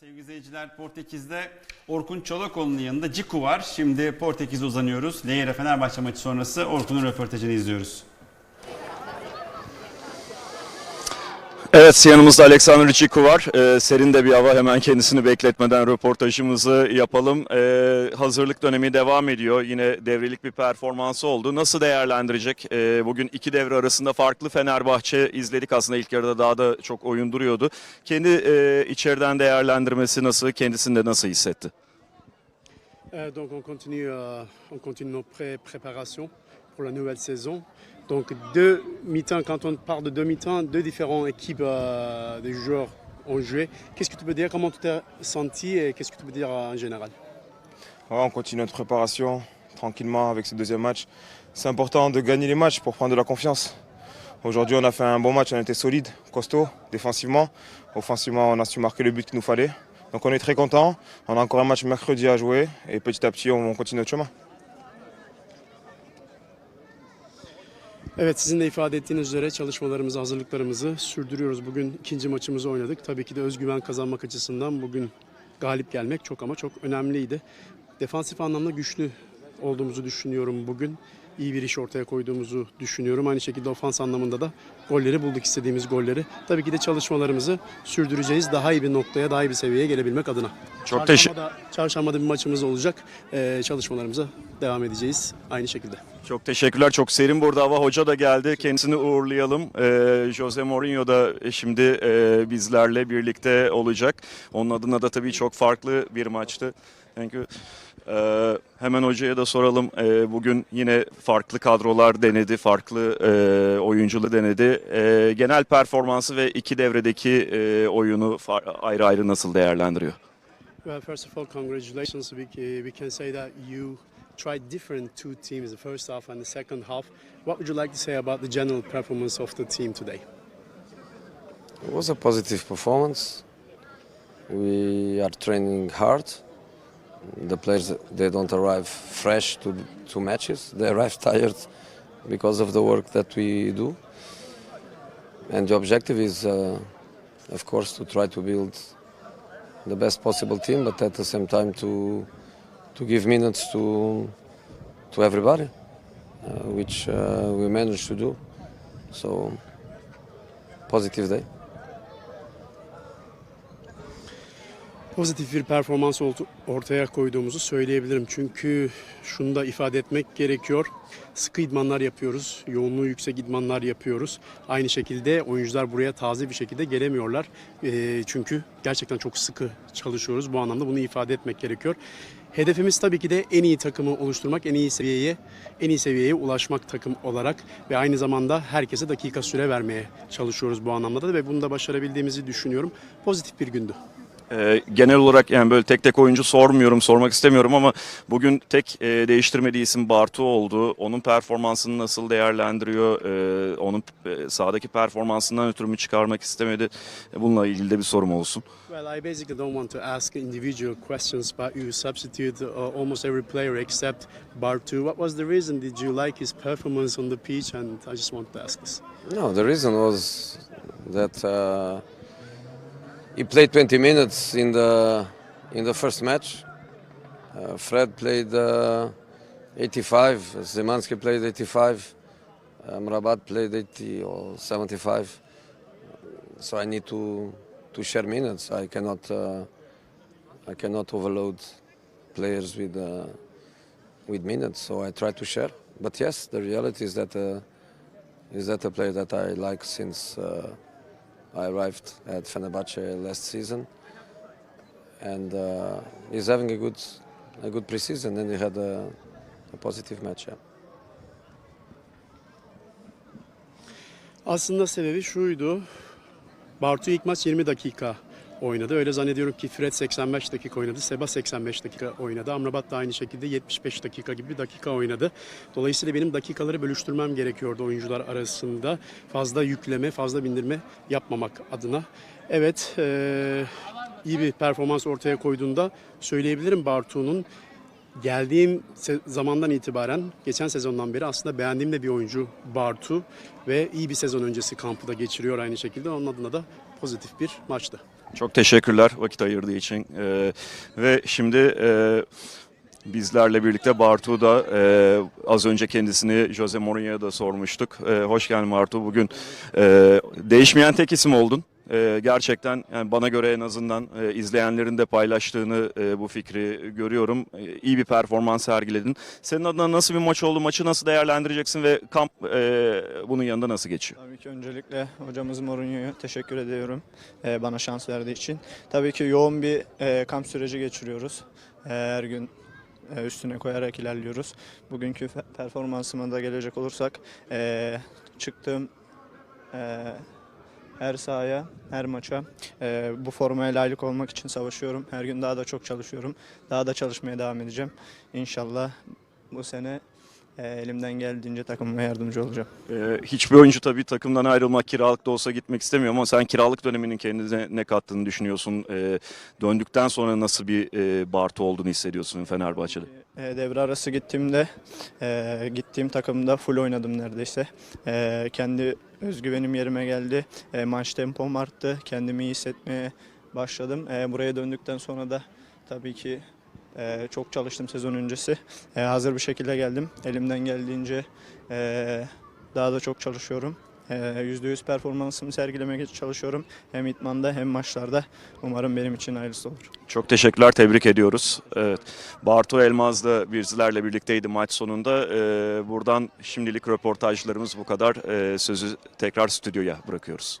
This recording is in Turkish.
Sevgili izleyiciler Portekiz'de Orkun Çolakoğlu'nun yanında Ciku var. Şimdi Portekiz'e uzanıyoruz. Leyre Fenerbahçe maçı sonrası Orkun'un röportajını izliyoruz. Evet yanımızda Alexander Ciku var. Ee, serin de bir hava hemen kendisini bekletmeden röportajımızı yapalım. Ee, hazırlık dönemi devam ediyor. Yine devrelik bir performansı oldu. Nasıl değerlendirecek? Ee, bugün iki devre arasında farklı Fenerbahçe izledik aslında ilk yarıda daha da çok oyun duruyordu. Kendi e, içeriden değerlendirmesi nasıl? Kendisini de nasıl hissetti? Euh, donc on continue, euh, on continue nos pré- préparations pour la nouvelle saison. Donc deux mi-temps, quand on parle de deux mi-temps, deux différentes équipes euh, de joueurs ont joué. Qu'est-ce que tu peux dire, comment tu t'es senti et qu'est-ce que tu peux dire en général? On continue notre préparation tranquillement avec ce deuxième match. C'est important de gagner les matchs pour prendre de la confiance. Aujourd'hui, on a fait un bon match, on été solide, costaud, défensivement. Offensivement, on a su marquer le but qu'il nous fallait. Donc on est très content. On a encore un match mercredi à jouer et petit à petit, on continue notre chemin. Evet sizin de ifade ettiğiniz üzere çalışmalarımızı, hazırlıklarımızı sürdürüyoruz. Bugün ikinci maçımızı oynadık. Tabii ki de özgüven kazanmak açısından bugün galip gelmek çok ama çok önemliydi. Defansif anlamda güçlü olduğumuzu düşünüyorum bugün. İyi bir iş ortaya koyduğumuzu düşünüyorum. Aynı şekilde ofans anlamında da golleri bulduk istediğimiz golleri. Tabii ki de çalışmalarımızı sürdüreceğiz. Daha iyi bir noktaya, daha iyi bir seviyeye gelebilmek adına. Çok teşekkür Çarşambada, çarşambada bir maçımız olacak. Ee, çalışmalarımıza devam edeceğiz aynı şekilde. Çok teşekkürler. Çok serin burada hava. Hoca da geldi. Kendisini uğurlayalım. Ee, Jose Mourinho da şimdi e, bizlerle birlikte olacak. Onun adına da tabii çok farklı bir maçtı. You. Ee, hemen hocaya da soralım. Ee, bugün yine farklı kadrolar denedi, farklı e, oyuncuları denedi. Ee, genel performansı ve iki devredeki e, oyunu ayrı ayrı nasıl değerlendiriyor? Well, first of all, congratulations. We, ca- we can say that you tried different two teams, the first half and the second half. What would you like to say about the general performance of the team today? It was a positive performance. We are training hard. The players they don't arrive fresh to to matches. They arrive tired because of the work that we do. And the objective is, uh, of course, to try to build the best possible team, but at the same time to to give minutes to to everybody, uh, which uh, we managed to do. So positive day. Pozitif bir performans ortaya koyduğumuzu söyleyebilirim. Çünkü şunu da ifade etmek gerekiyor. Sıkı idmanlar yapıyoruz, yoğunluğu yüksek idmanlar yapıyoruz. Aynı şekilde oyuncular buraya taze bir şekilde gelemiyorlar. Ee, çünkü gerçekten çok sıkı çalışıyoruz. Bu anlamda bunu ifade etmek gerekiyor. Hedefimiz tabii ki de en iyi takımı oluşturmak, en iyi seviyeye, en iyi seviyeye ulaşmak takım olarak ve aynı zamanda herkese dakika süre vermeye çalışıyoruz bu anlamda da ve bunu da başarabildiğimizi düşünüyorum. Pozitif bir gündü. Ee, genel olarak yani böyle tek tek oyuncu sormuyorum, sormak istemiyorum ama bugün tek e, değiştirmediği isim Bartu oldu. Onun performansını nasıl değerlendiriyor? Ee, onun e, sahadaki performansından ötürü mü çıkarmak istemedi? E, Bununla ilgili de bir sorum olsun. Well, I basically don't want to ask individual questions, but you substitute uh, almost every player except Bartu. What was the reason? Did you like his performance on the pitch? And I just want to ask this. No, the reason was that uh, he played 20 minutes in the in the first match. Uh, Fred played uh, 85. Zemanski played 85. Um, Rabat played 80 or 75. So I need to to share minutes. I cannot uh, I cannot overload players with uh, with minutes. So I try to share. But yes, the reality is that. Uh, is that a player that I like since uh, I arrived at Fenerbahce last season, and uh, he's having a good a good preseason, and he had a, a positive match. Yeah. Aslında sebebi şuydu. Bartu ilk maç 20 dakika oynadı. Öyle zannediyorum ki Fred 85 dakika oynadı. Seba 85 dakika oynadı. Amrabat da aynı şekilde 75 dakika gibi bir dakika oynadı. Dolayısıyla benim dakikaları bölüştürmem gerekiyordu oyuncular arasında. Fazla yükleme, fazla bindirme yapmamak adına. Evet, eee, iyi bir performans ortaya koyduğunda söyleyebilirim Bartu'nun geldiğim zamandan itibaren geçen sezondan beri aslında beğendiğim de bir oyuncu Bartu ve iyi bir sezon öncesi kampı da geçiriyor aynı şekilde. Onun adına da pozitif bir maçtı. Çok teşekkürler vakit ayırdığı için. Ee, ve şimdi e, bizlerle birlikte Bartu da e, az önce kendisini Jose Mourinho'ya da sormuştuk. E, hoş geldin Bartu. Bugün e, değişmeyen tek isim oldun. E, gerçekten yani bana göre en azından e, izleyenlerin de paylaştığını e, bu fikri görüyorum. E, iyi bir performans sergiledin. Senin adına nasıl bir maç oldu? Maçı nasıl değerlendireceksin ve kamp e, bunun yanında nasıl geçiyor? Tabii ki öncelikle hocamız Mourinho'ya teşekkür ediyorum e, bana şans verdiği için. Tabii ki yoğun bir e, kamp süreci geçiriyoruz. E, her gün e, üstüne koyarak ilerliyoruz. Bugünkü performansıma da gelecek olursak e, çıktığım e, her sahaya, her maça e, bu formaya layık olmak için savaşıyorum. Her gün daha da çok çalışıyorum. Daha da çalışmaya devam edeceğim. İnşallah bu sene e, elimden geldiğince takımıma yardımcı olacağım. Ee, hiçbir oyuncu tabii takımdan ayrılmak, kiralık da olsa gitmek istemiyor ama sen kiralık döneminin kendine ne kattığını düşünüyorsun? Ee, döndükten sonra nasıl bir e, Bartu olduğunu hissediyorsun Fenerbahçe'de? E, devre arası gittiğimde e, gittiğim takımda full oynadım neredeyse. E, kendi özgüvenim yerime geldi. E, maç tempom arttı. Kendimi iyi hissetmeye başladım. E, buraya döndükten sonra da tabii ki e, çok çalıştım sezon öncesi. E, hazır bir şekilde geldim. Elimden geldiğince e, daha da çok çalışıyorum. E, %100 performansımı sergilemeye çalışıyorum. Hem itmanda hem maçlarda. Umarım benim için hayırlısı olur. Çok teşekkürler, tebrik ediyoruz. Evet, Bartu Elmaz da bizlerle birlikteydi maç sonunda. Ee, buradan şimdilik röportajlarımız bu kadar. Ee, sözü tekrar stüdyoya bırakıyoruz.